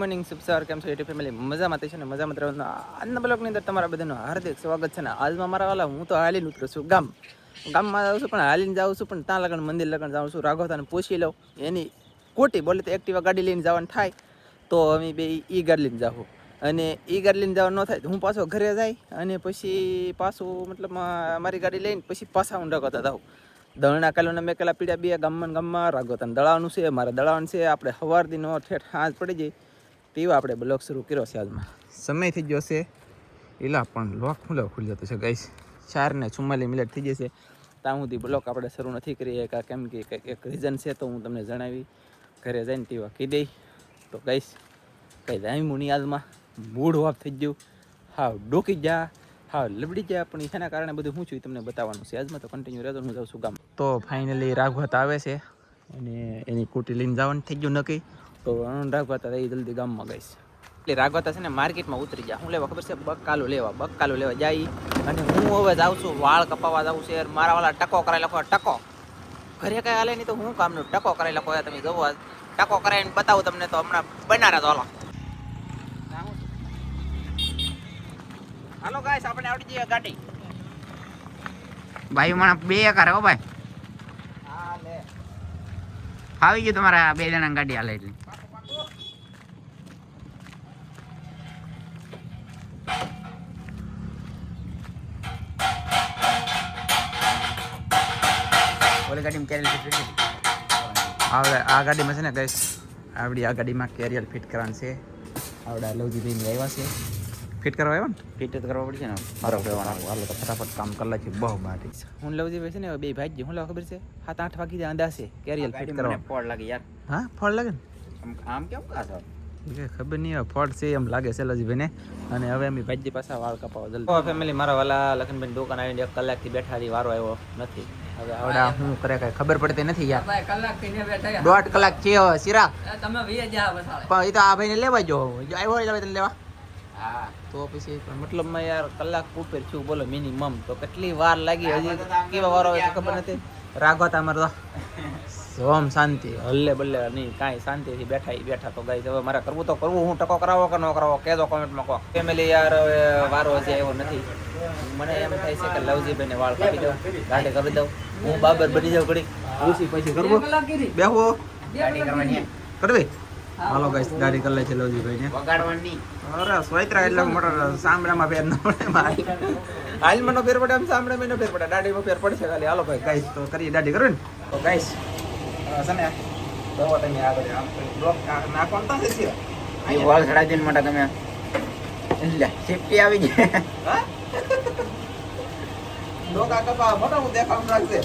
Morning સુપસાર કેમ છો YouTube family મજામાં થઈ છે ને, મજામાં રહેવાનું. આજના બ્લોગની અંદર તમારા બધાનું હાર્દિક સ્વાગત છે ને. આજમાં મારા વાલા, હું તો હાલીને ઉતરું છું ગામ. ગામમાં જાઉં છું, પણ હાલીને જાઉં છું, પણ ત્યાં લગન, મંદિર લગન જાઉં છું. રાઘવતાને પૂછી લઉં. એની કોટી બોલે તો એક્ટિવા ગાડી લઈને જવાનું થાય. તો અમે બે ઈ ગાડી લઈને જાઉં અને ઈ ગાડી લઈને જવાનું ન થાય તો હું પાછો ઘરે જાય અને પછી પાછું, મતલબ મારી ગાડી લઈને પછી પાછા હું રાઘવતા જાઉં દળના કાલોના મેં પેલા પીડ્યા બે ગામમાં ગામમાં રાઘવતાને દળાવાનું છે, મારે દળાવાનું છે. આપણે સવારથી નો ઠેઠ હાથ પડી જાય તેવા આપણે બ્લોગ શરૂ કર્યો છે આજમાં સમય થઈ ગયો છે. એલા, પણ લોક ખુલ્લો ખુલી જતો છે ગઈશ ચાર ને ચુમ્માલીસ મિનિટ થઈ જશે ત્યાં સુધી બ્લોક આપણે શરૂ નથી કરી શકા કેમ કે એક રીઝન છે તો હું તમને જણાવી. ઘરે જઈને તેવા કહી દઈ. તો ગઈશ કંઈ જામ્યું નહીં આજમાં મૂડ વાપ થઈ ગયું. હાવ ડોકી જા હાવ લબડી ગયા. પણ એના કારણે બધું હું છું તમને બતાવવાનું છે. આજમાં તો કન્ટિન્યુ રહેતો હું જાઉં છું ગામ તો ફાઇનલી રાઘવત આવે છે. અને એની કુટી લઈને જવાનું થઈ ગયું નક્કી. તો રાઘવતા એ જલ્દી ગામમાં ગઈશ એટલે રાઘવતા છે ને માર્કેટમાં ઉતરી ગયા. હું લેવા ખબર છે? બકાલું લેવા બકાલું લેવા જાય. અને હું હવે જાઉં છું વાળ કપાવા જાઉં છે. મારા વાળા ટકો કરાવી લખો ટકો. ઘરે કઈ હાલે નહીં તો હું કામનું ટકો કરાવી લખો તમે જવો ટકો કરાવીને બતાવું તમને તો હમણાં બનારા તો હાલો. હાલો ગાઈસ આપણે આવડી જઈએ ગાડી. ભાઈ મને બે કરે હો ભાઈ. હા લે. આવી ગયું તમારા બે જણા ગાડી હાલે એટલે. ઓલી ગાડીમાં કેરિયર ફિટ હવે આ ગાડીમાં છે ને ગઈશ આવડી આ ગાડીમાં કેરિયર ફિટ કરવાનું છે. આવડા લવજીભાઈ આવ્યા છે. ફિટ કરવા આવ્યો ને? ફિટ જ કરવા પડશે ને. મારો કહેવાનો હાલો તો ફટાફટ કામ કરી છે બહુ બાટી હું લવજીભાઈ છે ને બે ભાઈ હું લાવ ખબર છે? સાત આઠ વાગી અંદા છે. કેરિયર ફિટ કરવા. ફળ લાગે યાર. હા? ફળ લાગે ને? આમ કેમ કાં છો એ કઈ ખબર નહીં હવે ફળ છે એમ લાગે છે લવજીભાઈને અને હવે અમે ભાઈજી પાછા વાળ કપાવો જલ્દી. ફેમિલી મારા વાલા લખનભાઈ દુકાન આવીને એક કલાકથી બેઠા હતી વારો આવ્યો નથી. હવે આવડા હું કરે કઈ ખબર પડતી નથી યાર. ભાઈ કલાકથી બેઠા દોઢ કલાક છે હવે સિરાગ તમે પણ એ તો આ ભાઈને લેવા જો. આવ્યો હોય એટલે લેવા. હા તો પછી પણ મતલબમાં યાર કલાક ઉપર છું બોલો મિનિમમ તો કેટલી વાર લાગી હજી? કેવા વાર આવે ખબર નથી? રાગવત અમારે તો સોમ શાંતિ હલ્લે બલ્લે નહીં કાંઈ શાંતિથી બેઠા બેઠા તો ગાઈ હવે મારે કરવું તો કરવું હું ટકો કરાવો કે ન કરાવો કહેજો કોમેન્ટમાં કહો. ફેમિલી યાર હવે વારો હજી આવ્યો નથી. મને એમ થાય છે કે લવજીભાઈને વાળ કાપી દઉં ગાડી કરી દઉં. હું બાબર બની જાઉં ઘડી પછી કરવું? બેહો. ગાડી કરવાની કરવી? હાલો ગાઈસ ગાડી કરી લે છે લવજીભાઈને. વગાડવાની. અરે સ્વૈત્રા એટલે મોટો સાંભળામાં ફેર ન પડે મારી. હાલમાં નો ફેર પડે આમ સાંભળામાં નો ફેર પડે. દાઢીમાં ફેર પડશે ખાલી. હાલો ભાઈ ગાઈસ તો કરીએ દાઢી કરો ને. તો ગાઈસ છે ને તમે આગળ આમ બ્લોક નાખવાનું તો છે એ વાળ ચડાવી દઈને માટે તમે. એટલે સેફટી આવી ગઈ. આ કપા મોટો હું દેખામ રાખશે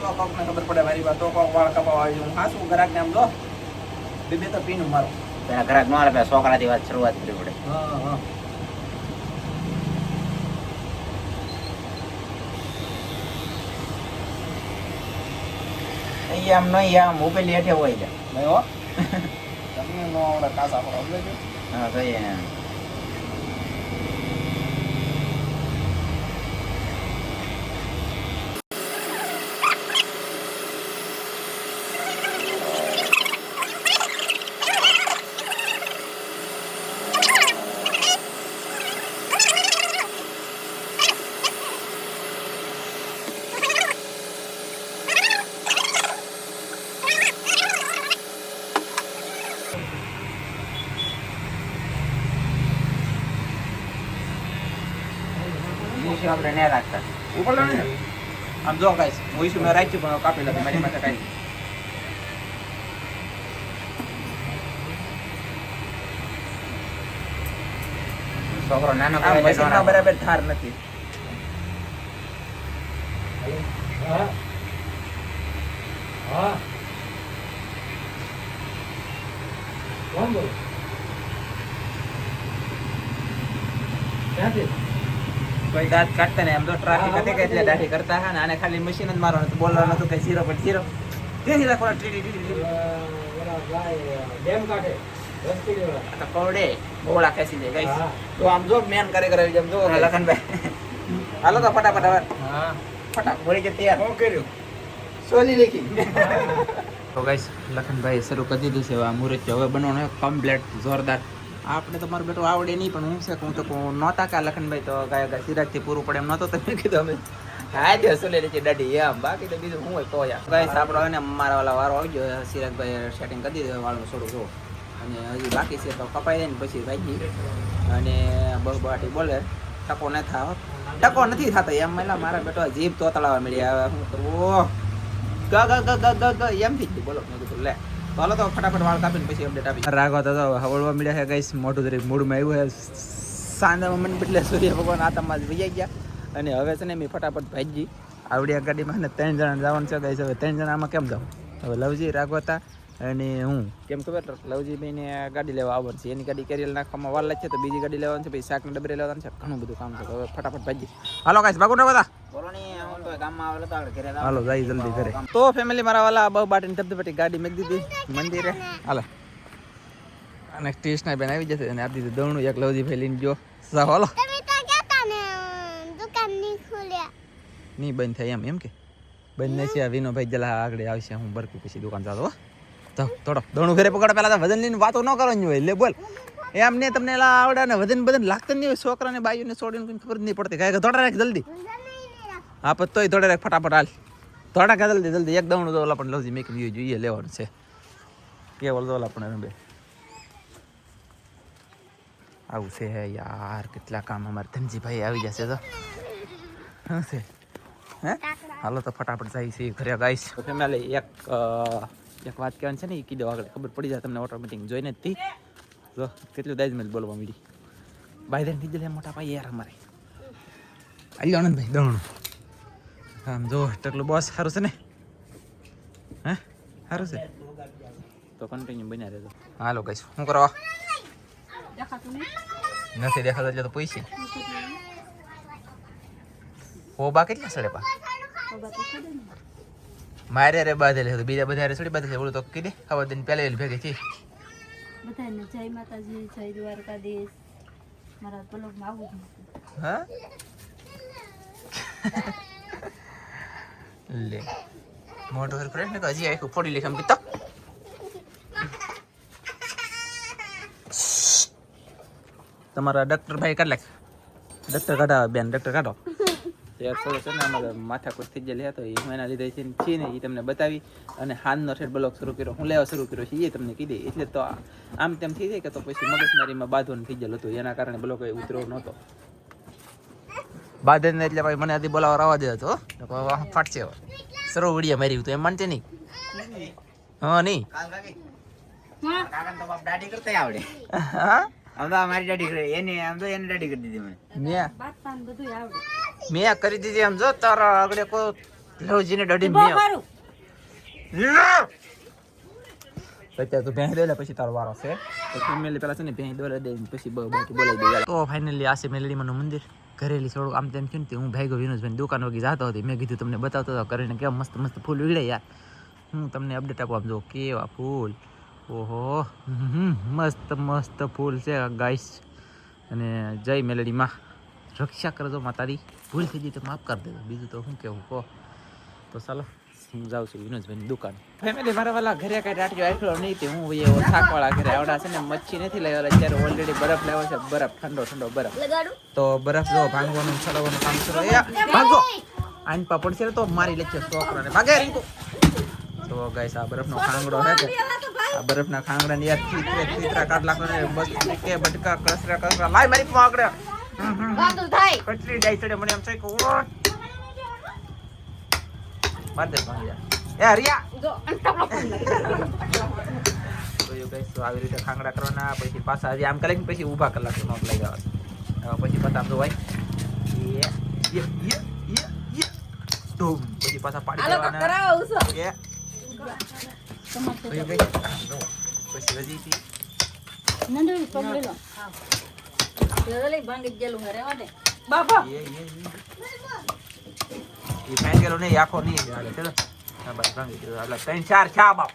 તો કોક ખબર પડે મારી વાત તો કોક વાળ કપાવા આવી હું હાસું ગરાક ને આમ લો. બે બે તો પીનું મારો. પેલા ઘરાક નો આવે પેલા છોકરાથી વાત શરૂઆત કરવી પડે. હા હા. અહીંયા આમ નહીં આમ ઉપેલી હેઠે હોય છે. નહીં હો. તમે નો આવડે કાસા પર આવડે છે? હા તો આપણે ને રાખતા. ઉપર આમ જો ગાઈસ હું ઈસુ મેં રાખ્યું પણ કાપી લખી મારી પાસે કાંઈ છોકરો નાનો બરાબર થાર નથી કોઈ દાંત કાઢતા ને એમ તો ટ્રાફિક હતી કે એટલે દાઢી કરતા હા ને આને ખાલી મશીન જ મારવાનું હતું બોલવાનું હતું કઈ શીરો પણ શીરો તેથી રાખવાનું ટીટી ટીટી આ તો કવડે બોળા ખેંચી જાય તો આમ જો મેન કરે કરે જેમ જો લખનભાઈ. હાલો તો ફટાફટ હવે. ફટાફટ બોલી કે તૈયાર. શું કર્યું? સોલી લેખી. તો ગાઈસ લખનભાઈ શરૂ કરી દીધું છે. આ મુહૂર્ત હવે બનવાનો કમ્પ્લેટ જોરદાર. આપણે તો મારું બેટું આવડે નહીં, પણ હું છે હું તો કહું નહોતા કા લખનભાઈ તો ગાય ગાય સિરાજથી પૂરું પડે એમ નહોતો. તમે કીધું અમે હા, તે લઈ છે દાઢી એમ બાકી તો બીજું હું હોય તો યાર. ગાય સાંભળો ને મારા વાળા વારો આવી ગયો સિરાજભાઈ સેટિંગ કરી દીધું, વાળું થોડું જો. અને હજી બાકી છે તો કપાઈ જાય ને પછી ભાજી અને બહુ બાટી બોલે, ટકો ન થાવ ટકો નથી થતો. એમ એટલે મારા બેટો જીભ તોતળાવા મળ્યા હવે શું હું ગ ગ ગ ગ ગ ગ. એમથી જ બોલો. મેં કીધું, લે. તો હાલો તો ફટાફટ વાળ કાપીને પછી અપડેટ આપી રાગવા તો હવળવા મળ્યા છે ગાઈસ મોટું દરેક મૂડમાં આવ્યું છે. સાંજામાં મને બદલે સૂર્ય ભગવાન આતમમાં જ વૈયા ગયા. અને હવે છે ને મેં ફટાફટ ભાઈજી આવડી આ ગાડીમાં ને ત્રણ જણા જવાનું છે ગાઈસ હવે ત્રણ જણા આમાં કેમ જાઉં? હવે લવજી રાગવતા અને હું. કેમ ખબર? લવજી બેને ગાડી લેવા આવવાનું છે. એની ગાડી કેરિયલ નાખવામાં વાર લાગશે તો બીજી ગાડી લેવાની છે પછી શાકના ડબરે લેવાનું છે. ઘણું બધું કામ છે. તો હવે ફટાફટ ભાજી હાલો કાંઈ ભાગો ને બધા. બોલો ને. હાલો જાય જલ્દી ઘરે. તો ફેમિલી મારા વાલા બહુ બાટીને ધબધબાટી ગાડી મેક દીધી. મંદિરે. હાલો. અને કૃષ્ણ બેન આવી જશે અને આપી દીધું દવણું. એક લવજી ભાઈ લઈને ગયો. સા હાલો. તમે તો કહેતા ને દુકાન નહીં બંધ થાય એમ એમ કે? બંધ નહીં છે આ વિનોભાઈ જલા આગળ આવશે. હું બરકી પછી દુકાન ચાલો હો. તો થોડો દોણું ઘરે પકડો. પહેલા તો વજન લઈને વાતો ન કરવાની હોય. લે બોલ. એમ ને તમને એલા આવડે ને વજન બદન લાગતું નહીં હોય. છોકરાને બાયુને છોડીને કોઈ ખબર જ નહીં પડતી. કાંઈ થોડા રાખ જલ્દી. હા પણ તોય થોડે રાખ ફટાફટ હાલ. થોડા કા જલ્દી જલ્દી એક દવણું તો ઓલા પણ લવજી મેક વ્યૂ જોઈએ લેવાનું છે. કેવલ તો ઓલા પણ બે આવું છે યાર કેટલા કામ અમારે ધનજીભાઈ આવી જશે તો. શું છે? હે? હાલો તો ફટાફટ જાય છે ઘરે ગાઈશ. તો ફેમિલી એક એક વાત કહેવાની છે ને એ કીધો આગળ ખબર પડી જાય તમને ઓટોમેટિક જોઈને જ જો કેટલું દાજમેલ બોલવા માંડી. ભાઈ દેન કીધું મોટા ભાઈ યાર અમારે. અલ્યો આનંદભાઈ દવણું. આમ જો ટકલું બોસ સારું છે ને હે સારું છે તો કન્ટિન્યુ બન્યા રહેજો હાલો કહીશ શું કરવા નથી દેખાતો એટલે તો પૈસે હોબા કેટલા સડે પા મારે રે બાંધેલી છે બીજા બધા સડી બાંધેલી છે ઓલું તો કીધે ખબર દઈને પહેલા ભેગી છે બધાને જય માતાજી જય દ્વારકાધીશ મારા પલોકમાં આવું જ નથી હા લે. મોટો હર કરે ને હજી આખું ફોડી લે પિતા તમારા ડોક્ટર ભાઈ કાઢ લાખ ડોક્ટર કાઢા બેન ડૉક્ટર કાઢો. યાર થોડો છે ને અમારે માથા થઈ ગયેલી હતો, એ એના લીધે છે છે ને એ તમને બતાવી અને હાનનો શેડ બ્લોક શરૂ કર્યો. હું લેવા શરૂ કર્યો છે, એ તમને કીધી. એટલે તો આમ તેમ થઈ જાય કે તો પછી મગજમારીમાં બાંધવાનું થઈ ગયેલું હતું, એના કારણે બ્લોક એ ઉતર્યો નહોતો. બાંધે ને એટલે ભાઈ મને આથી બોલાવા રવા દે તો ફાટશે સરો વિડીયા મારી તો એમ માનતે નહીં. હા નહીં. કરતા આવડે હા? આમ તો અમારી દાઢી કરી. એને આમ તો એને કરી દીધી મને. મેં કરી દીધી એમ જો તારા આગળ કો લવજીને ડડી બહુ મેં અત્યારે તું ભેંસ દે પછી તારો વારો છે. તો ફેમિલી પેલા છે ને ભેંસ દોરે દે પછી બાકી બોલાવી દે. તો ફાઇનલી આ છે મેલડીમાંનું મંદિર. ઘરેલી છોડું આમ તેમ થયું ને હું ભાઈ ગયો વિનોદભાઈ દુકાન વગી જતો હતી. મેં કીધું તમને બતાવતો હતો કરીને કેવા મસ્ત મસ્ત ફૂલ ઉગડે યાર. હું તમને અપડેટ આપવા જો કેવા ફૂલ. ઓહો મસ્ત મસ્ત ફૂલ છે ગાઈસ અને જય મેલડીમાં રક્ષા કરજો માતારી ભૂલ થઈ ગઈ તો માફ કરી દેજો. બીજું તો શું કેવું, કહો. તો ચાલો. હું જાઉં છું વિનોદભાઈની દુકાન. ફેમિલી મારા વાલા ઘરે કઈ રાટકી આટલો નહીં તે હું એવો થાકવાળા ઘરે આવડા છે ને મચ્છી નથી લેવા અત્યારે ઓલરેડી બરફ લેવો છે બરફ ઠંડો ઠંડો બરફ. તો બરફ જો ભાંગવાનું ચડવાનું કામ શરૂ ભાગો. આઈન પાપડ પડશે તો મારી લેશે છોકરાને. ભાગે રીંકુ. તો ગાઈસ આ બરફનો ખાંગડો છે કે? આ બરફના ખાંગડાની યાર ચીતરે ચીતરા કાઢ લાખો ને બસ કે બટકા કસરા કસરા. લાય મારી પાકડે કચરી જાય ચડે મને એમ થાય કે માર દે ભાંગી જા એ હરિયા તો you guys, તો આવી રીતે ખાંગડા કરવાના પછી પાછા હજી આમ ને પછી ઊભા કલાક નોટ લઈ જવા પછી પતામ તો ભાઈ યે યે યે યે યે ધૂમ. પછી પાછા પાડી દેવાના. યે તો you guys, આ જો. પછી હજી થી. નંદુરી પકડી લો ભાંગી ગયેલું હરે વાડે યે યે યે એ ફેન ગેલો નહીં, આખો નહીં હાલે ચલો. હા બસ ભાંગી દીધો. એટલે ત્રણ, ચાર છા બાપ.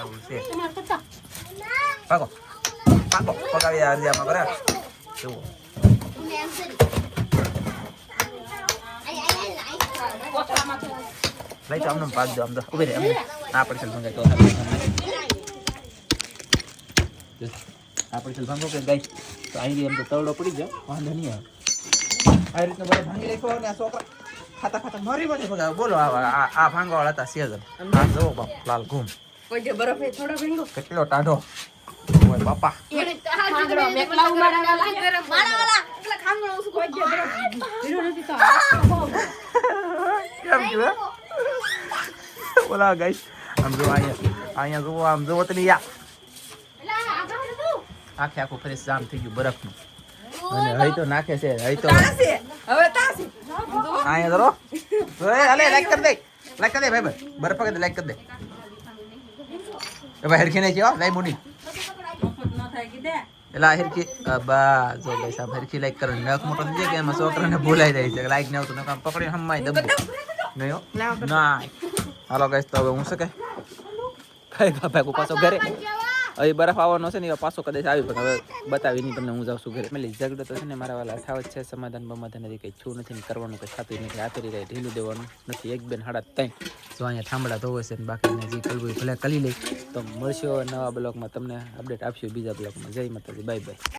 આવું પાકો પાકો પકાવી આજે આમાં કરે જુઓ. લઈ તો આમને પાક દો, આમ તો. ઊભી રહે આમ આ પડશે ભંગાઈ તો આ પડશે ભંગો કે ગાય? તો અહીં એમ તો તવડો પડી જાય વાંધો નહીં આવે. આ રીતનું બધા ભાંગી રાખ્યો અને આ છોકરા ખાતા ખાતા મરી મને ભગાવે બોલો આ આ- ભાંગવાવાળા હતા સેજન આ જો બાપ લાલ ઘૂમ. કોઈ જે બરફ એ થોડો ભેંગો? કેટલો ટાઢો. ઓય બાપા. ખાંગડો મેકલા ઉમારા વાલા મારા વાલા. એટલે ખાંગડો ઉસકો કોઈ જે બરફ હીરો નથી તો કેમ કે બોલા ગાઈસ આમ જો અહીંયા અહીંયા જુઓ આમ જુઓ તો યા. આખે આખું ફ્રેશ જામ થઈ ગયું બરફનું. અને હઈ તો નાખે છે હઈ તો હવે તાસી અહીંયા ધરો. ઓય અલે લાઈક કર દે. લાઈક કર દે ભાઈ ભાઈ. બરફ કર દે લાઈક કર દે. એ ભાઈ હરખી નહીં કેવા? લાઈ મોડી. ન થાય એલા હરખી બા જો ભાઈ સાહેબ હરખી લાઈક કરે. નખ મોટો થઈ કે એમાં છોકરાને ભૂલાઈ જાય છે. લાઈક નહીં આવતું નકામ પકડી હમાય દબ્બો નહીં હો. ના હાલો ગાઈસ તો હવે હું શું કે કઈ ગા કો પાછો ઘરે. હવે બરફ આવવાનો છે ને એ પાછો કદાચ આવી પણ હવે બતાવી નહીં તમને હું જાઉં છું ઘરે. એટલે ઝઘડો તો છે ને મારા વાલા થાવ જ છે, સમાધાન બમાધાન નથી કંઈ છું નથી કરવાનું કંઈ થતું નથી. આતરી રહી ઢીલું દેવાનું નથી. એક બેન હાડા ત્યાં જો અહીંયા થાંભળા ધોવે છે ને બાકીને જે કરવું ભલે કરી લઈ. તો મળશો નવા બ્લોગમાં. તમને અપડેટ આપશું બીજા બ્લોગમાં. જય માતાજી. Bye bye